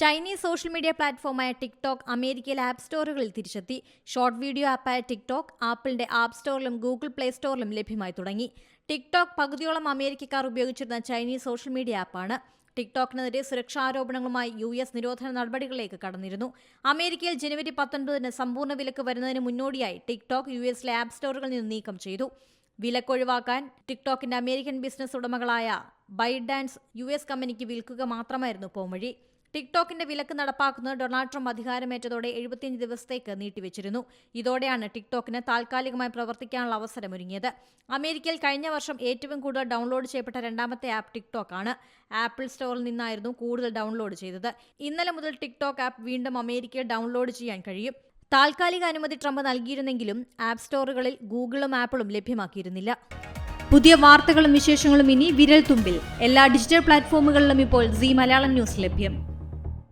Chinese social media പ്ലാറ്റ്ഫോമായ TikTok അമേരിക്കയിലെ app സ്റ്റോറുകളിൽ തിരിച്ചെത്തി. ഷോർട്ട് വീഡിയോ ആപ്പായ ടിക്ടോക്ക് ആപ്പിളിന്റെ ആപ്പ് സ്റ്റോറിലും ഗൂഗിൾ പ്ലേ സ്റ്റോറിലും ലഭ്യമായി തുടങ്ങി. ടിക്ടോക്ക് പകുതിയോളം അമേരിക്കക്കാർ ഉപയോഗിച്ചിരുന്ന ചൈനീസ് സോഷ്യൽ മീഡിയ ആപ്പാണ്. ടിക്ടോക്കിനെതിരെ സുരക്ഷാ ആരോപണങ്ങളുമായി യു എസ് നിരോധന നടപടികളിലേക്ക് കടന്നിരുന്നു. അമേരിക്കയിൽ ജനുവരി പത്തൊൻപതിന് സമ്പൂർണ വിലക്ക് വരുന്നതിന് മുന്നോടിയായി ടിക്ടോക്ക് യു എസിലെ ആപ്പ് സ്റ്റോറുകളിൽ നിന്ന് നീക്കം ചെയ്തു. വിലക്കൊഴിവാക്കാൻ ടിക്ടോക്കിന്റെ അമേരിക്കൻ ബിസിനസ് ഉടമകളായ ബൈഡാൻസ് യു എസ് കമ്പനിക്ക് വിൽക്കുക മാത്രമായിരുന്നു പോംവഴി. ടിക്ടോക്കിന്റെ വിലക്ക് നടപ്പാക്കുന്നത് ഡൊണാൾഡ് ട്രംപ് അധികാരമേറ്റതോടെ എഴുപത്തിയഞ്ച് ദിവസത്തേക്ക് നീട്ടിവെച്ചിരുന്നു. ഇതോടെയാണ് ടിക്ടോക്കിന് താൽക്കാലികമായി പ്രവർത്തിക്കാനുള്ള അവസരമൊരുങ്ങിയത്. അമേരിക്കയിൽ കഴിഞ്ഞ വർഷം ഏറ്റവും കൂടുതൽ ഡൗൺലോഡ് ചെയ്യപ്പെട്ട രണ്ടാമത്തെ ആപ്പ് ടിക്ടോക്ക് ആണ് ആപ്പിൾ സ്റ്റോറിൽ നിന്നായിരുന്നു കൂടുതൽ ഡൗൺലോഡ് ചെയ്തത്. ഇന്നലെ മുതൽ ടിക്ടോക്ക് ആപ്പ് വീണ്ടും അമേരിക്കയിൽ ഡൗൺലോഡ് ചെയ്യാൻ കഴിയും. താൽക്കാലിക അനുമതി ട്രംപ് നൽകിയിരുന്നെങ്കിലും ആപ്പ് സ്റ്റോറുകളിൽ ഗൂഗിളും ആപ്പിളും ലഭ്യമാക്കിയിരുന്നില്ല. പുതിയ വാർത്തകളും വിശേഷങ്ങളും ഇനി വിരൽ തുമ്പിൽ എല്ലാ ഡിജിറ്റൽ പ്ലാറ്റ്ഫോമുകളിലും ഇപ്പോൾ സി മലയാളം ന്യൂസ് ലഭ്യം.